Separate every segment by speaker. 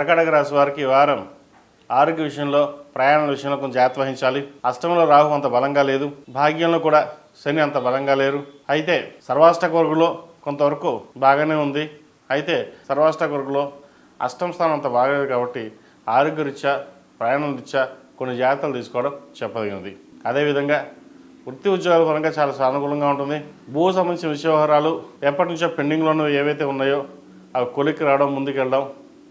Speaker 1: కర్కాటక రాశి వారికి ఈ వారం ఆరోగ్య విషయంలో ప్రయాణం విషయంలో కొంచెం జాగ్రత్త వహించాలి. అష్టంలో రాహు అంత బలంగా లేదు. భాగ్యంలో కూడా శని అంత బలంగా లేరు. అయితే సర్వాష్టక వర్గులో కొంతవరకు బాగానే ఉంది. అయితే సర్వాష్టక వర్గులో అష్టం స్థానం అంత బాగలేదు కాబట్టి ఆరోగ్య రీత్యా ప్రయాణం రీత్యా కొన్ని జాగ్రత్తలు తీసుకోవడం చెప్పదగినది. అదేవిధంగా వృత్తి ఉద్యోగాల పరంగా చాలా సానుకూలంగా ఉంటుంది. భూ సంబంధించిన విషయ వ్యవహారాలు ఎప్పటి నుంచో పెండింగ్లో ఉన్నవి ఏవైతే ఉన్నాయో అవి కొలిక్కి రావడం ముందుకెళ్ళడం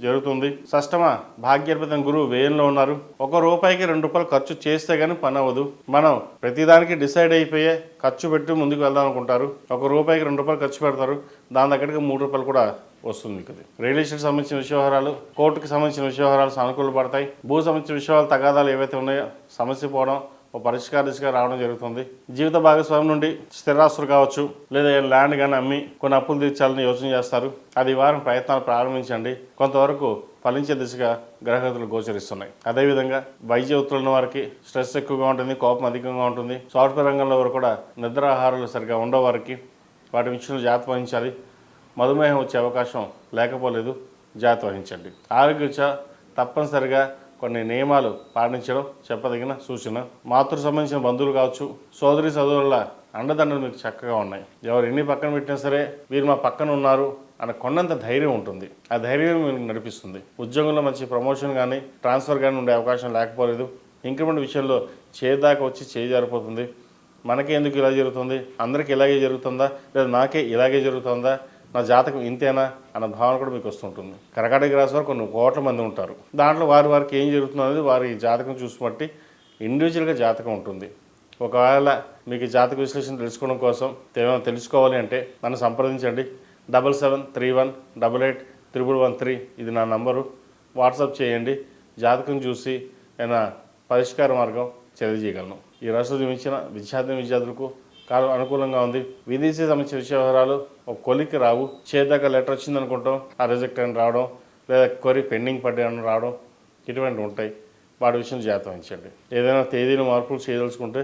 Speaker 1: జరుగుతుంది. షష్టమ భాగ్యర్పితం గురువు వ్యయంలో ఉన్నారు. ఒక రూపాయికి రెండు రూపాయలు ఖర్చు చేస్తే గానీ పని అవ్వదు. మనం ప్రతిదానికి డిసైడ్ అయిపోయే ఖర్చు పెట్టి ముందుకు వెళ్దాం అనుకుంటారు. ఒక రూపాయికి రెండు రూపాయలు ఖర్చు పెడతారు. దాని దగ్గరికి మూడు రూపాయలు కూడా వస్తుంది కదా రియల్ ఎస్టేట్ సంబంధించిన విషయ వ్యవహారాలు కోర్టుకి సంబంధించిన విషయ వ్యవహారాలు సానుకూల పడతాయి. భూ సంబంధించిన విషయాలు తగాదాలు ఏవైతే ఉన్నాయో సమస్య పోవడం ఒక పరిష్కార దిశగా రావడం జరుగుతుంది. జీవిత భాగస్వామి నుండి స్థిరాస్తులు కావచ్చు లేదా ల్యాండ్ కానీ అమ్మి కొన్ని అప్పులు తీర్చాలని యోచన చేస్తారు. అది వారం ప్రయత్నాలు ప్రారంభించండి. కొంతవరకు ఫలించే దిశగా గ్రహగతులు గోచరిస్తున్నాయి. అదేవిధంగా వైద్య వృత్తులున్న వారికి స్ట్రెస్ ఎక్కువగా ఉంటుంది కోపం అధికంగా ఉంటుంది. సాఫ్ట్వేర్ రంగంలో వారు కూడా నిద్ర ఆహారాలు సరిగా ఉండే వారికి వాటి విషయంలో జాగ్రత్త వహించాలి. మధుమేహం వచ్చే అవకాశం లేకపోలేదు. జాగ్రత్త వహించండి. ఆరోగ్య తప్పనిసరిగా కొన్ని నియమాలు పాటించడం చెప్పదగిన సూచన. మాతృ సంబంధించిన బంధువులు కావచ్చు సోదరి సోదరుల అండదండలు మీకు చక్కగా ఉన్నాయి. ఎవరు ఎన్ని పక్కన పెట్టినా సరే వీరు మా పక్కన ఉన్నారు అన్న కొండంత ధైర్యం ఉంటుంది. ఆ ధైర్యం మీకు నడిపిస్తుంది. ఉద్యోగంలో మంచి ప్రమోషన్ కానీ ట్రాన్స్ఫర్ కానీ ఉండే అవకాశం లేకపోలేదు. ఇంక్రిమెంట్ విషయంలో చేదాకా వచ్చి చేయి మనకే ఎందుకు ఇలా జరుగుతుంది? అందరికీ ఇలాగే జరుగుతుందా? లేదా నాకే ఇలాగే జరుగుతుందా? నా జాతకం ఇంతేనా అన్న భావన కూడా మీకు వస్తుంటుంది. కరకాటక రాశి వారు కొన్ని కోట్ల మంది ఉంటారు. దాంట్లో వారి వారికి ఏం జరుగుతుందో అనేది వారి జాతకం చూసి బట్టి ఇండివిజువల్గా జాతకం ఉంటుంది. ఒకవేళ మీకు జాతక విశ్లేషణ తెలుసుకోవడం కోసం ఏమైనా తెలుసుకోవాలి అంటే నన్ను సంప్రదించండి. Double seven three one double eight triple one three ఇది నా నంబరు. వాట్సాప్ చేయండి. జాతకం చూసి నేను పరిష్కార మార్గం తెలియజేయగలను. ఈ రాష్ట్రం జన్మించిన విద్యార్థి విద్యార్థులకు కాలం అనుకూలంగా ఉంది. విదేశీ సంబంధించిన విషయ ఒక కొలిక్కి రావు. చేదాకా లెటర్ వచ్చింది అనుకుంటాం ఆ రిజెక్ట్ అని రావడం లేదా కొరి పెండింగ్ పడ్డాయని రావడం ఇటువంటివి ఉంటాయి. వాటి విషయం జాతం ఇచ్చండి ఏదైనా తేదీలు మార్పులు చేయదలుచుకుంటే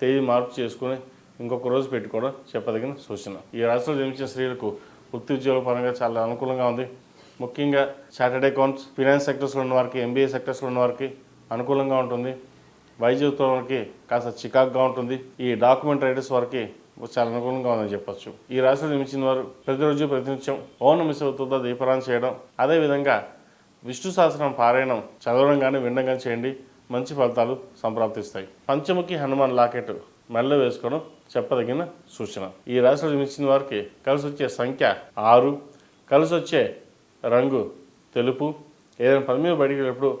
Speaker 1: తేదీ మార్పు చేసుకుని ఇంకొక రోజు పెట్టుకోవడం చెప్పదగిన సూచన. ఈ రాష్ట్రంలో జన్మించిన స్త్రీలకు వృత్తి ఉద్యోగ పరంగా చాలా అనుకూలంగా ఉంది. ముఖ్యంగా చార్టెడ్ అకౌంట్స్ ఫినాన్స్ సెక్టర్స్లో ఉన్న వారికి ఎంబీఏ సెక్టర్స్లో ఉన్న వారికి అనుకూలంగా ఉంటుంది. వైద్యత్వానికి కాస్త చికాక్గా ఉంటుంది. ఈ డాక్యుమెంట్ రైటర్స్ వారికి చాలా అనుకూలంగా ఉందని చెప్పొచ్చు. ఈ రాశిలో నిమించిన వారు ప్రతిరోజు ప్రతినిత్యం ఓం మిశ్రవుతుందో దీపరాన్ని చేయడం అదేవిధంగా విష్ణు సహస్రం పారాయణం చదవడం కానీ వినడం కానీ చేయండి. మంచి ఫలితాలు సంప్రాప్తిస్తాయి. పంచముఖి హనుమాన్ లాకెట్ మెల్ల వేసుకోవడం చెప్పదగిన సూచన. ఈ రాశిలో జన్మించిన వారికి కలిసి వచ్చే సంఖ్య ఆరు. కలిసి వచ్చే రంగు తెలుపు. ఏదైనా పని మీద బయటికి వెళ్ళినప్పుడు